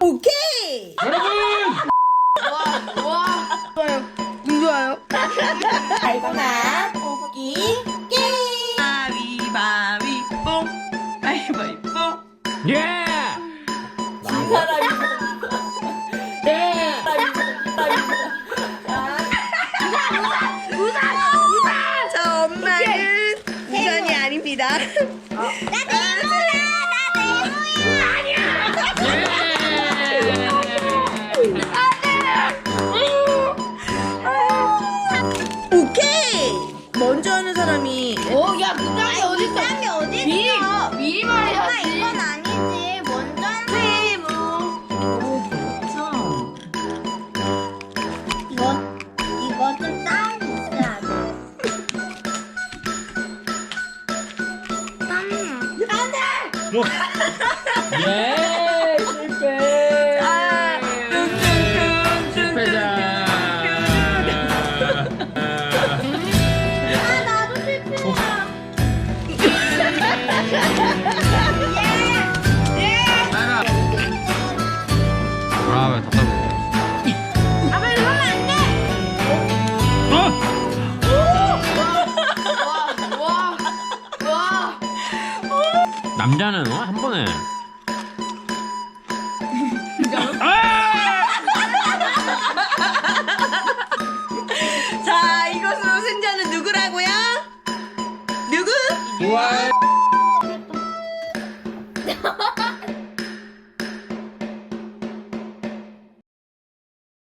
오케이. 여러분 좋아요. 운 좋아요. 달고나 뽑기 게임. 가위바위보 가위바위보 예진 사람이 예! 저 엄마는 우산이 아닙니다 오케이 먼저 하는 사람이 오, 야, 그 땅이 어딨어? 땅이 어디 미리, 있어? 미리 엄마 말해야지. 이건 아니지. 먼저 해. 이거 이거 좀 땅이 있어야 돼. 예 실패 남자는 어? 한 번에 자, 이것으로 승자는 누구라고요? 누구? 와.